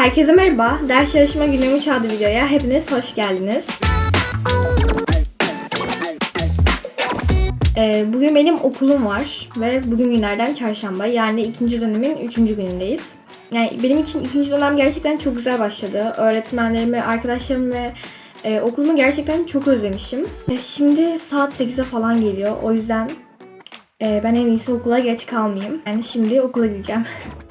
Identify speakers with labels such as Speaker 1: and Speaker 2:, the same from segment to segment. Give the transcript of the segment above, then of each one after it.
Speaker 1: Herkese merhaba. Ders çalışma günlüğü 3 adlı videoya hepiniz hoş geldiniz. Ee, bugün benim okulum var ve bugün günlerden çarşamba yani ikinci dönemin üçüncü günündeyiz. Yani benim için ikinci dönem gerçekten çok güzel başladı. Öğretmenlerimi, arkadaşlarımı ve e, okulumu gerçekten çok özlemişim. E, şimdi saat 8'e falan geliyor. O yüzden e, ben en iyisi okula geç kalmayayım. Yani şimdi okula gideceğim.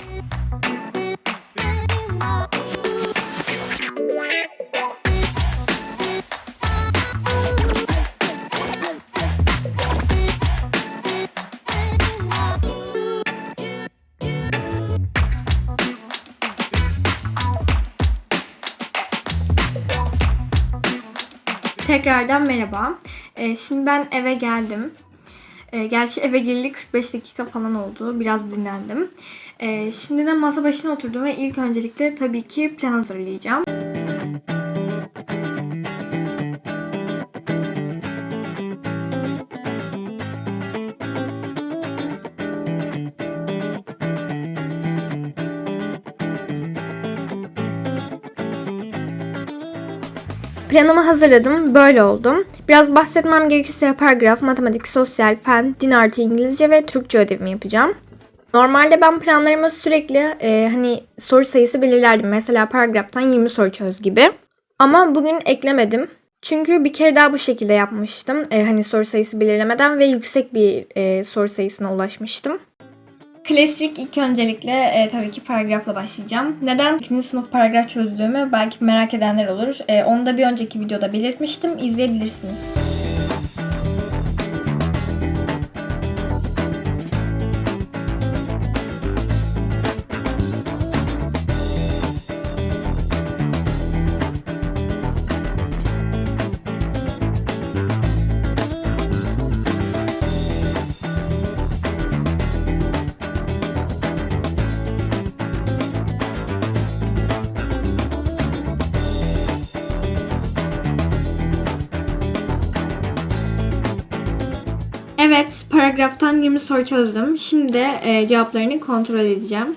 Speaker 1: Tekrardan merhaba. Ee, şimdi ben eve geldim. Ee, gerçi eve geleli 45 dakika falan oldu. Biraz dinlendim. Ee, şimdi de masa başına oturdum ve ilk öncelikle tabii ki plan hazırlayacağım. Planımı hazırladım. Böyle oldum. Biraz bahsetmem gerekirse paragraf, matematik, sosyal, fen, din artı İngilizce ve Türkçe ödevimi yapacağım. Normalde ben planlarıma sürekli e, hani soru sayısı belirlerdim. Mesela paragraftan 20 soru çöz gibi. Ama bugün eklemedim. Çünkü bir kere daha bu şekilde yapmıştım. E, hani soru sayısı belirlemeden ve yüksek bir e, soru sayısına ulaşmıştım. Klasik ilk öncelikle e, tabii ki paragrafla başlayacağım. Neden 2. sınıf paragraf çözdüğümü belki merak edenler olur. E, onu da bir önceki videoda belirtmiştim. İzleyebilirsiniz. Paragraftan 20 soru çözdüm. Şimdi e, cevaplarını kontrol edeceğim.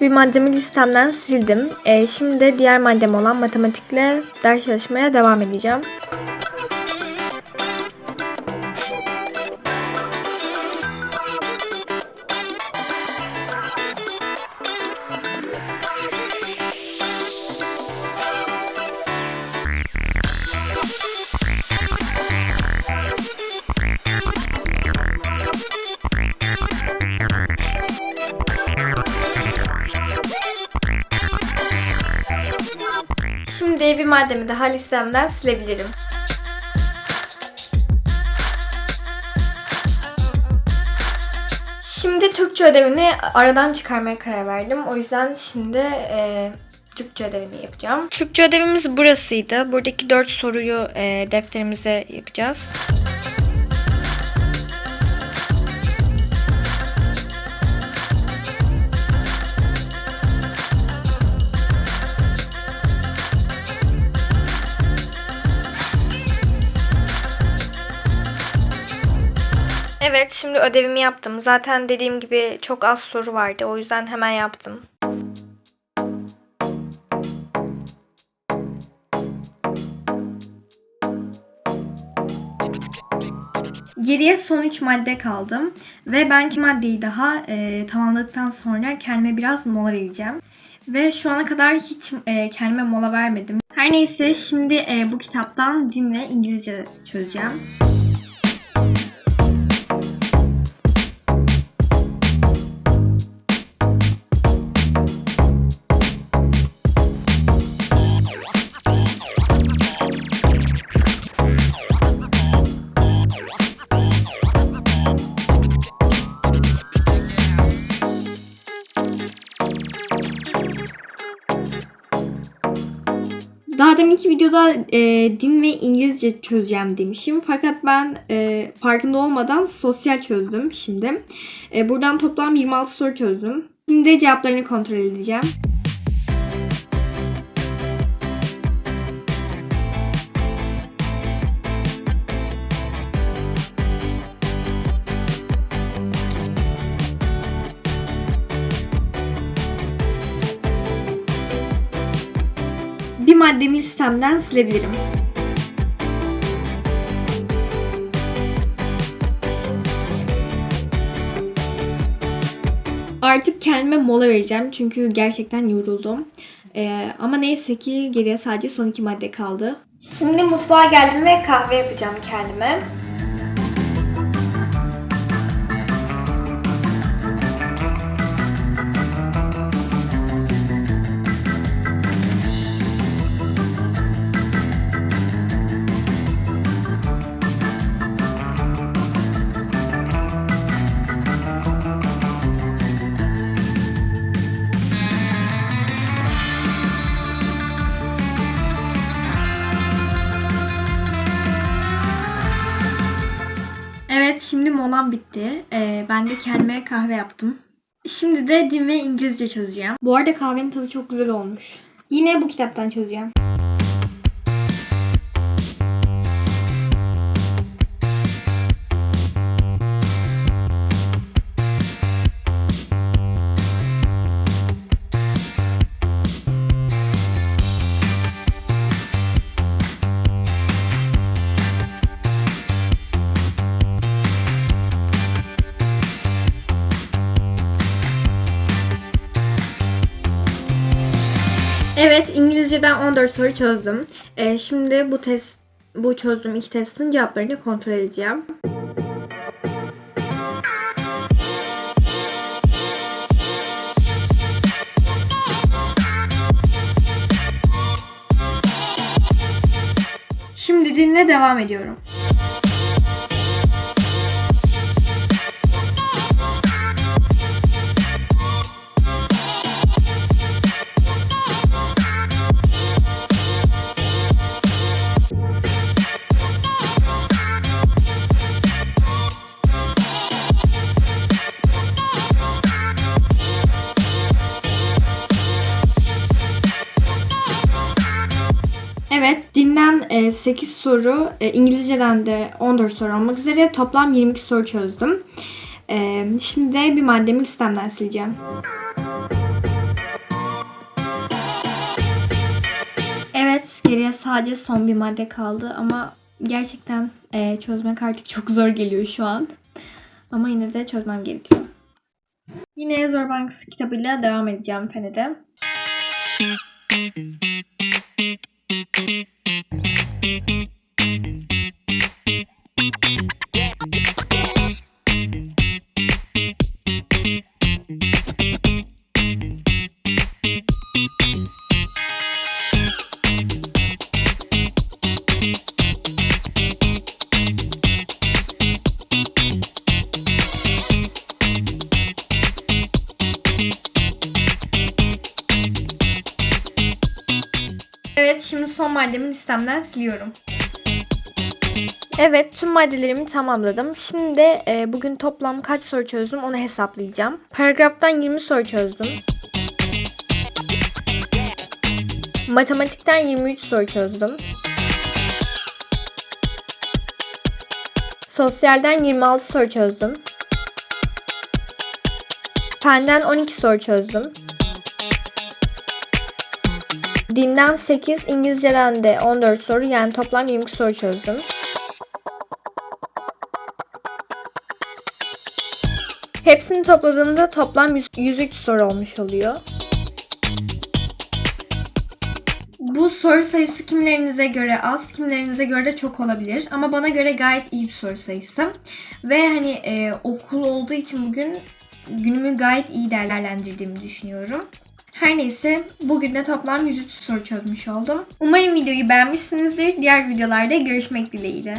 Speaker 1: Bir maddemi listemden sildim. E, şimdi de diğer maddem olan matematikle ders çalışmaya devam edeceğim. Maddemi daha listemden silebilirim. Şimdi Türkçe ödevini aradan çıkarmaya karar verdim. O yüzden şimdi e, Türkçe ödevini yapacağım. Türkçe ödevimiz burasıydı. Buradaki 4 soruyu e, defterimize yapacağız. Evet, şimdi ödevimi yaptım. Zaten dediğim gibi çok az soru vardı. O yüzden hemen yaptım. Geriye son 3 madde kaldım. Ve ben ki maddeyi daha e, tamamladıktan sonra kendime biraz mola vereceğim. Ve şu ana kadar hiç e, kendime mola vermedim. Her neyse şimdi e, bu kitaptan din ve İngilizce çözeceğim. Daha deminki videoda e, din ve İngilizce çözeceğim demişim. Fakat ben e, farkında olmadan sosyal çözdüm şimdi. E, buradan toplam 26 soru çözdüm. Şimdi cevaplarını kontrol edeceğim. Maddemi listemden silebilirim. Artık kendime mola vereceğim çünkü gerçekten yoruldum. Ee, ama neyse ki geriye sadece son iki madde kaldı. Şimdi mutfağa geldim ve kahve yapacağım kendime. Molam bitti. Ee, ben de kendime kahve yaptım. Şimdi de din ve İngilizce çözeceğim. Bu arada kahvenin tadı çok güzel olmuş. Yine bu kitaptan çözeceğim. Evet, İngilizceden 14 soru çözdüm. Ee, şimdi bu test, bu çözdüğüm iki testin cevaplarını kontrol edeceğim. Şimdi dinle devam ediyorum. 8 soru, e, İngilizceden de 14 soru olmak üzere toplam 22 soru çözdüm. E, Şimdi de bir maddemi listemden sileceğim. Evet, geriye sadece son bir madde kaldı ama gerçekten e, çözmek artık çok zor geliyor şu an. Ama yine de çözmem gerekiyor. Yine Zor Bankası kitabıyla devam edeceğim Fenede. Son maddemi listemden siliyorum. Evet, tüm maddelerimi tamamladım. Şimdi de e, bugün toplam kaç soru çözdüm onu hesaplayacağım. Paragraftan 20 soru çözdüm. Matematikten 23 soru çözdüm. Sosyalden 26 soru çözdüm. Fenden 12 soru çözdüm. Dinden 8, İngilizceden de 14 soru yani toplam 22 soru çözdüm. Hepsini topladığımda toplam 100 103 soru olmuş oluyor. Bu soru sayısı kimilerinize göre az, kimilerinize göre de çok olabilir. Ama bana göre gayet iyi bir soru sayısı. Ve hani e, okul olduğu için bugün günümü gayet iyi değerlendirdiğimi düşünüyorum. Her neyse bugün de toplam 103 soru çözmüş oldum. Umarım videoyu beğenmişsinizdir. Diğer videolarda görüşmek dileğiyle.